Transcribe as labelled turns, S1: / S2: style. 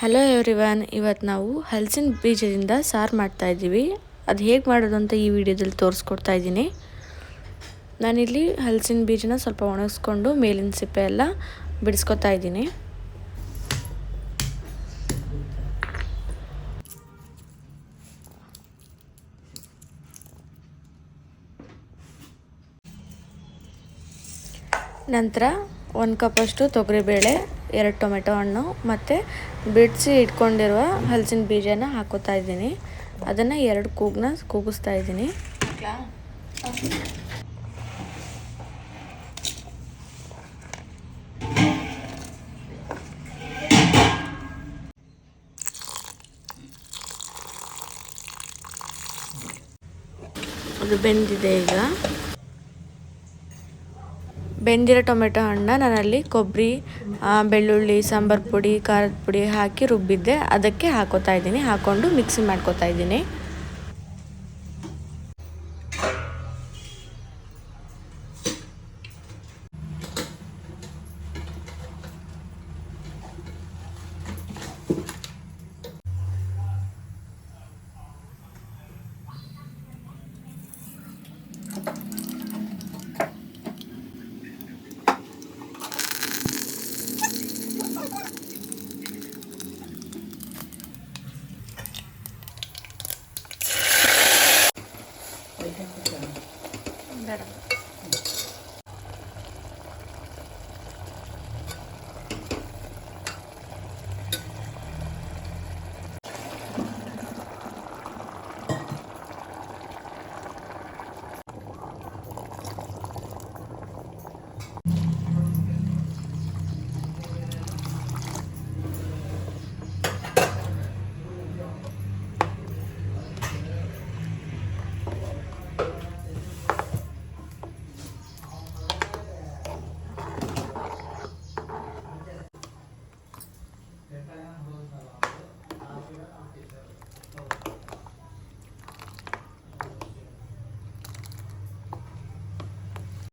S1: Hello everyone ಇವತ್ತು ನಾವು ಹಲಸಿನ ಬೀಜದಿಂದ ಸಾರು ಮಾಡ್ತಾ ಇದ್ದೀವಿ. ಅದು ಹೇಗೆ ಮಾಡೋದು ಅಂತ ಈ ವಿಡಿಯೋದಲ್ಲಿ ತೋರಿಸ್ಕೊಡ್ತಾ ಇದ್ದೀನಿ. ನಾನಿಲ್ಲಿ ಹಲಸಿನ ಬೀಜನ ಸ್ವಲ್ಪ ಒಣಗಿಸ್ಕೊಂಡು ಮೇಲಿನ ಸಿಪ್ಪೆ ಎಲ್ಲ ಬಿಡಿಸ್ಕೊತಾ ಇದ್ದೀನಿ. ನಂತರ ಒಂದು ಕಪ್ಪಷ್ಟು ತೊಗರಿಬೇಳೆ ಎರಡು ಟೊಮೆಟೊ ಹಣ್ಣು ಮತ್ತು ಬಿಡಿಸಿ ಇಟ್ಕೊಂಡಿರುವ ಹಲಸಿನ ಬೀಜನ ಹಾಕೋತಾ ಇದ್ದೀನಿ. ಅದನ್ನು ಎರಡು ಕೂಗ್ನ ಕೂಗಿಸ್ತಾ ಇದ್ದೀನಿ. ಅದು ಬೆಂದಿದೆ ಈಗ. ಬೆಂದಿರೋ ಟೊಮೆಟೊ ಹಣ್ಣ ನಾನಲ್ಲಿ ಕೊಬ್ಬರಿ ಬೆಳ್ಳುಳ್ಳಿ, ಸಾಂಬಾರು ಪುಡಿ, ಖಾರದ ಪುಡಿ ಹಾಕಿ ರುಬ್ಬಿದ್ದೆ ಅದಕ್ಕೆ ಹಾಕೋತಾ ಇದ್ದೀನಿ ಹಾಕ್ಕೊಂಡು ಮಿಕ್ಸಿ ಮಾಡ್ಕೋತಾ ಇದ್ದೀನಿ Thank you. Claro.